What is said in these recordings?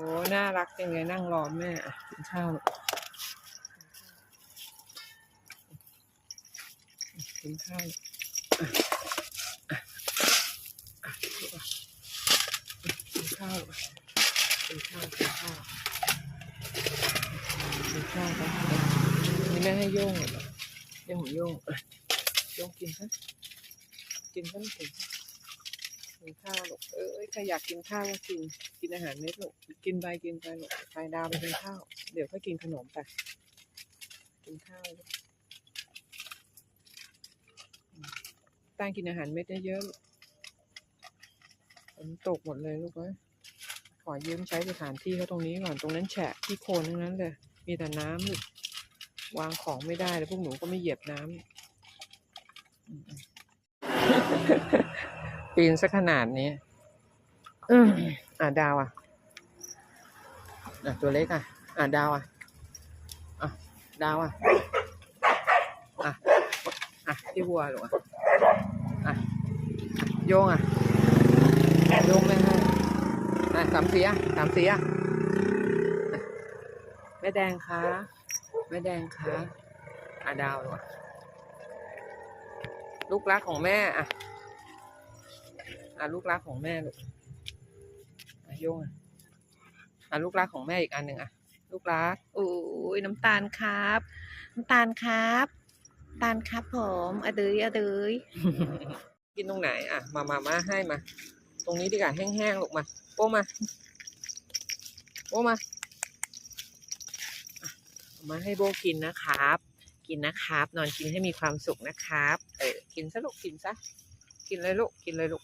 โอ้น่ารักจังเลยนั่งรอแม่กินข้าวกินข้าวกินข้าวกินข้าวกินข้าวกินข้าวนี่แม่ให้โยงเหรอโย่งโยงโยงกินซะกินซะไม่กินซะ กินข้าวลูกเอ้ยใครอยากกินข้าวก็กินกินอาหารเม็ดลูกกินไปกินไปลูกไปดาวไปกินข้าว เดี๋ยวค่อยกินขนมไปกินข้าวตั้งกินอาหารเม็ดได้เยอะฝนตกหมดเลยลูกเอ้ยขอยืมใช้สถานที่เขาตรงนี้ก่อนตรงนั้นแฉะที่โคลนทั้งนั้นเลยมีแต่น้ำลูกวางของไม่ได้แล้วพวกหนูก็ไม่เหยียบน้ำ ปีนสักขนาดนี้อืมอะดาวอะ อะ ตัวเล็กอะ อะดาวอะ อะ ดาวอะ อะ อะที่วัวหรออะอะ โยงอะ โยงไม่ให้อะสามสีอะสามสีอะอะแม่แดงคะแม่แดงคะอะดาวหรออะลูกรักของแม่อะ อะลูกรักของแม่ลูกอะโยงอะลูกรักของแม่อีกอันหนึ่งอะ ลูกรักโอ้ยน้ำตาลครับ น้ำตาลครับ ตาลครับผมอะเดยอะเดยกินตรงไหนอะ มามามาให้มา ตรงนี้ดีกว่าแห้งๆลูกมาโป้มาโป้มาเอามาให้โบกินนะครับ กินนะครับ นอนกินให้มีความสุขนะครับ เออ กินซะลูก กินซะ กินเลยลูก กินเลยลูก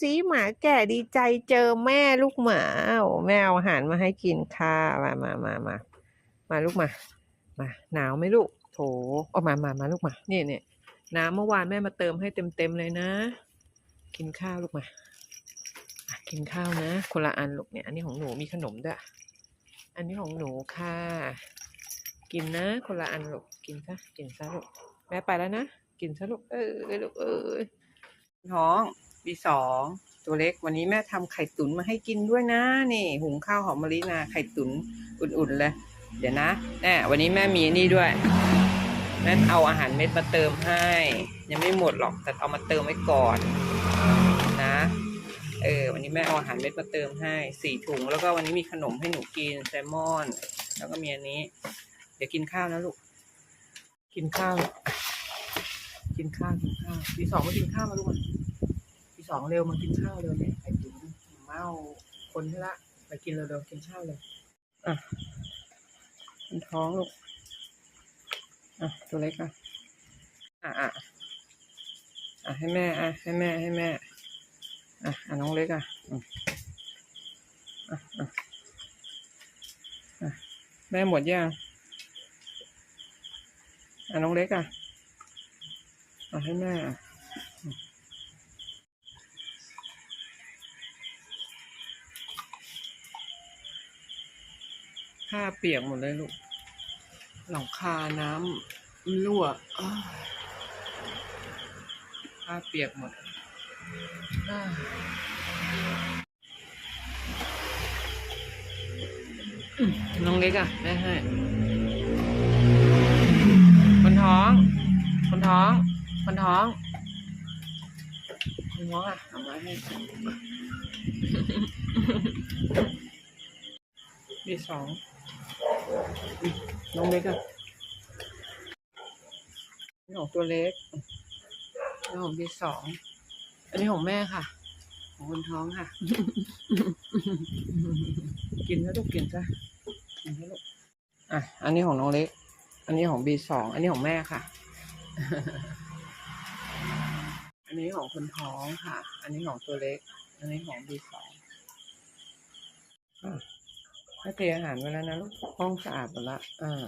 สีหมาแก่ดีใจเจอแม่ลูกหมาโอ้แม่เอาอาหารมาให้กินค่ะมามามามามาลูกมา มาหนาวไหมลูกโถเอามามามาลูกมาเนี่ยเนี่ยน้ำเมื่อวานแม่มาเติมให้เต็มเต็มเลยนะ กินข้าวลูกมากินข้าวนะ คนละอันลูกเนี่ย อันนี้ของหนูมีขนมด้วยอันนี้ของหนูค่ะ กินนะ คนละอันลูกกินซะกินซะลูกแม่ไปแล้วนะกินซะลูกเออลูกเออท้อง ปีสองตัวเล็กวันนี้แม่ทำไข่ตุ๋นมาให้กินด้วยนะ นี่ หุงข้าวหอมมะลินาไข่ตุ๋นอุ่นๆเลยเดี๋ยวนะแน่วันนี้แม่มีนี่ด้วย แม่เอาอาหารเม็ดมาเติมให้ ยังไม่หมดหรอกแต่เอามาเติมไว้ก่อนนะเออวันนี้แม่เอาอาหารเม็ดมาเติมให้สี่ถุง แล้วก็วันนี้มีขนมให้หนูกินแซลมอน แล้วก็มีอันนี้ เดี๋ยวกินข้าวนะลูกกินข้าว กินข้าวกินข้าวปีสองมากินข้าวมาลูกมา องเร็วมากินข้าวเร็วเนี่ยไข่ตุ๋นเมาคนละ ไปกินเร็วๆกินข้าวเลยอะกินท้องลูกอะตัวเล็กอะอะอะอะให้แม่อะให้แม่ให้แม่อะอะน้องเล็กอะอะอะอะแม่หมดยังอะน้องเล็กอะอะให้แม่อะ ผ้าเปียกหมดเลยลูก หลังคาน้ำรั่วอ้าวผ้าเปียกหมดน้องเล็กอะแม่ให้คนท้อง คนท้อง คนท้องคนท้องอะเอามาให้บีสอง น้องเล็กอะนี่ของตัวเล็กนี่ของบีสอง อันนี้ของแม่ค่ะ ของคนท้องค่ะ กินแล้วลูกกินซะกินแล้วลูก อะ อันนี้ของน้องเล็ก อันนี้ของบีสอง อันนี้ของแม่ค่ะ อันนี้ของคนท้องค่ะ อันนี้ของตัวเล็ก อันนี้ของบีสองอะ ให้เทอาหารไว้แล้วนะลูกห้องสะอาดหมดละอ่า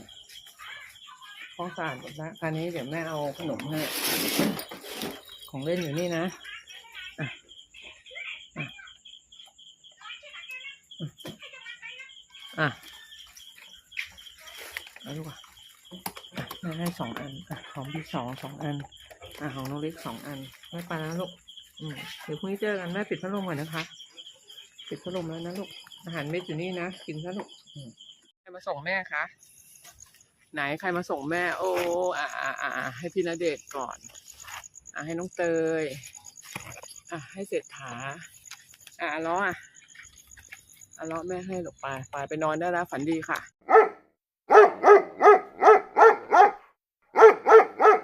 ห้องสะอาดหมดละคราวนี้เดี๋ยวแม่เอาขนมให้ของเล่นอยู่นี่นะอะอะอะเอาลูกอะอะแม่ให้สองอันอะของพี่สองสองอันอะของน้องเล็กสองอันไม่ไปแล้วลูกอืมเดี๋ยวพรุ่งนี้เจอกันแม่ปิดพัดลมก่อนนะคะ ปิดพัดลมแล้วนะลูก อาหารเม็ดอยู่นี่นะ กินซะลูกอืมใครมาส่งแม่คะ ไหนใครมาส่งแม่ โอ้อ่าอ่าอ่าอ่าให้พี่ณเดชน์ก่อน อ่าให้น้องเตย อะให้เศรษฐา อะอาล้ออะอาล้อแม่ให้หลบไปไปไปนอนได้แล้วฝันดีค่ะ